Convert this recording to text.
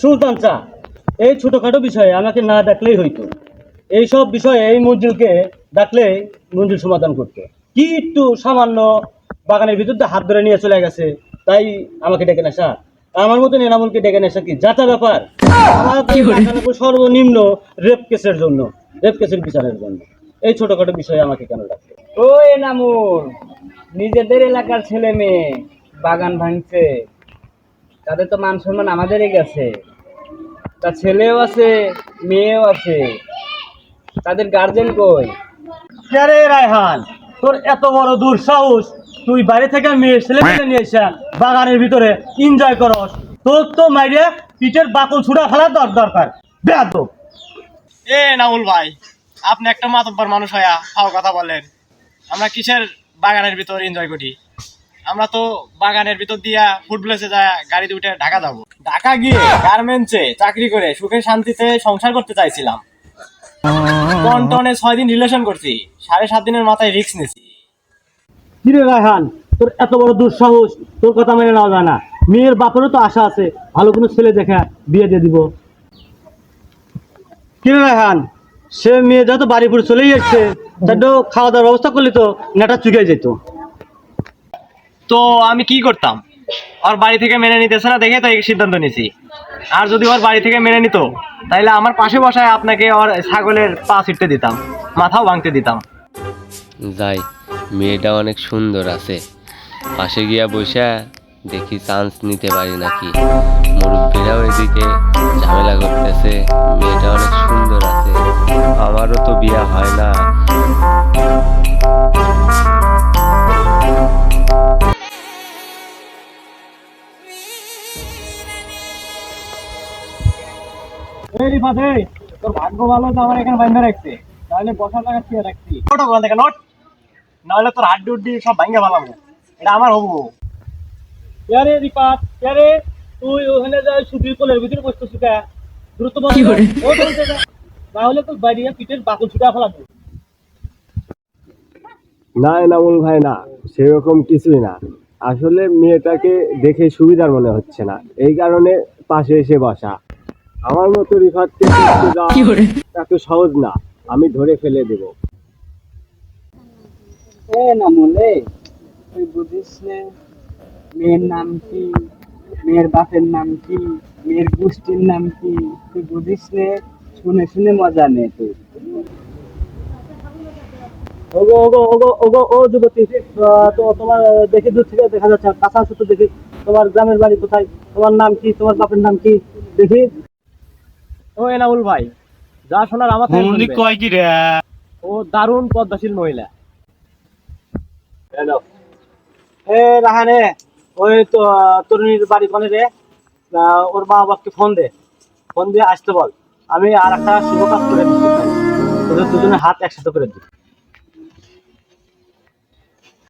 সুলতান চা এই ছোটখাটো বিষয়ে আমাকে না ডাকলেই হইতো। এই সব বিষয়ে এই মঞ্জুরকে ডাকলে মঞ্জুর সমাধান করতো। কি একটু সামান্য বাগানের ভিতর হাত ধরে নিয়ে চলে গেছে তাই আমাকে ডেকে নেশা আমার মতন এনামুলকে ডেকে নেশা কি? যাতা ব্যাপার। সর্বনিম্ন রেপ কেসের জন্য রেপ কেসের বিচারের জন্য। এই ছোটখাটো বিষয়ে আমাকে কেন ডাকলো? ও এনামুল নিজেদের এলাকার ছেলে মেয়ে বাগান ভাঙছে। তাদের তো মান সম্মান আমাদেরই গেছে। তা ছেলেও আছে মেয়েও আছে। তাদের গার্জেন কই? আরে রায়হান? তোর এত বড় দুঃসাহস। তুই বাড়ি থেকে মেয়ে ছেলে মেয়ে নিয়ে এসে বাগানের ভিতরে এনজয় করস। তোর তো মাইরে পিঠের বাকল ছুড়া ফেলার দর দরকার। বেয়াদ এ নাউল ভাই আপনি একটা মাতব্বর মানুষ হয়া ফাও কথা বলেন। আমরা কিসের বাগানের ভিতর এনজয় করি? আমরা তো বাগানের ভিতর দিয়া ফুটবলেসে যায়, গাড়িতে উঠে ঢাকা যাব। ঢাকা গিয়ে গার্মেন্টসে চাকরি করে সুখে শান্তিতে সংসার করতে চাইছিলাম। টনে ছয় দিন রিলেশন করছি, সাড়ে সাত দিনের মাথায় রিস্ক নিছি। কিরে রায়হান, তোর এত বড় দুঃসাহস, তোর কথা মেনে নেওয়া যায় না। মেয়ের বাপেরও তো আশা আছে, ভালো কোনো ছেলে দেখা বিয়ে দিয়ে দিব। কিরে রায়হান, সে মেয়ে যত বাড়ি পরে চলেই এসছে তার খাওয়া দাওয়ার ব্যবস্থা করলে তো নেটা চুকে যেত। তো আমি কি করতাম? ওর বাড়ি থেকে মেনে নিতেছে না, দেখে তো এই সিদ্ধান্ত নিছি। আর যদি ওর বাড়ি থেকে মেনে নিত তাহলে আমার পাশে বসায় আপনাকে ওর ছাগলের পা ছিটতে দিতাম, মাথাও ভাঙতে দিতাম। যাই, মেয়েটা অনেক সুন্দর আছে। পাশে গিয়া বসে দেখি চান্স নিতে পারি নাকি। মুরব্বীরাও এদিকে ঝামেলা করতেছে। এই রিফাত তোর ভাগ্য ভালো তো আমার এখানে বাইন্ধা রাখছে। তাহলে বসার জায়গা ছিঁড়ে রাখছি? ওটা ওখান থেকে নোট। নাহলে তোর হাড্ডি উড্ডি সব ভাঙ্গে ভালাবো এটা আমার হবু আরে রিপাত আরে তুই ওখানে সুতির কোলের ভিতরে বসতে শুকা দ্রুত বল। ও বলতে তাহলে তো বাইরে পিঠের বাকল ছুটা ফেলাবো। না এনামুল ভাই না সেরকম কিছুই না। আসলে মেয়েটাকে দেখে সুবিধার মনে হচ্ছে না। এই কারণে পাশে এসে বসা। আমার মতো রিফাতকে এত সহজ না আমি ধরে ফেলে দেব। এ তুই বুঝিস মেয়ের নাম কি মেয়ের বাপের নাম কি মেয়ের গোষ্ঠীর নাম কি তুই বুঝিস নে শুনে শুনে মজা নে তুই। ওগো ওগো ওগো ওগো ও যুবতী আহ, তো তোমার দেখে দূর থেকে দেখা যাচ্ছে কাছে দেখি তোমার গ্রামের বাড়ি কোথায় তোমার নাম কি তোমার বাপের নাম কি দেখি। ও এনাউল ভাই যা শোনার আমার শুনবেন। কয় কি রে? ও দারুণ পদ্মাশীল মহিলা। এ রাহানে ওই তো তরুণীর বাড়ি কোনে রে। আহ, ওর মা বাবাকে ফোন দে। ফোন দিয়ে আসতে বল। আমি আর একটা শুভ কাজ করে দিচ্ছি। ওদের দুজনে হাত একসাথে করে দিই।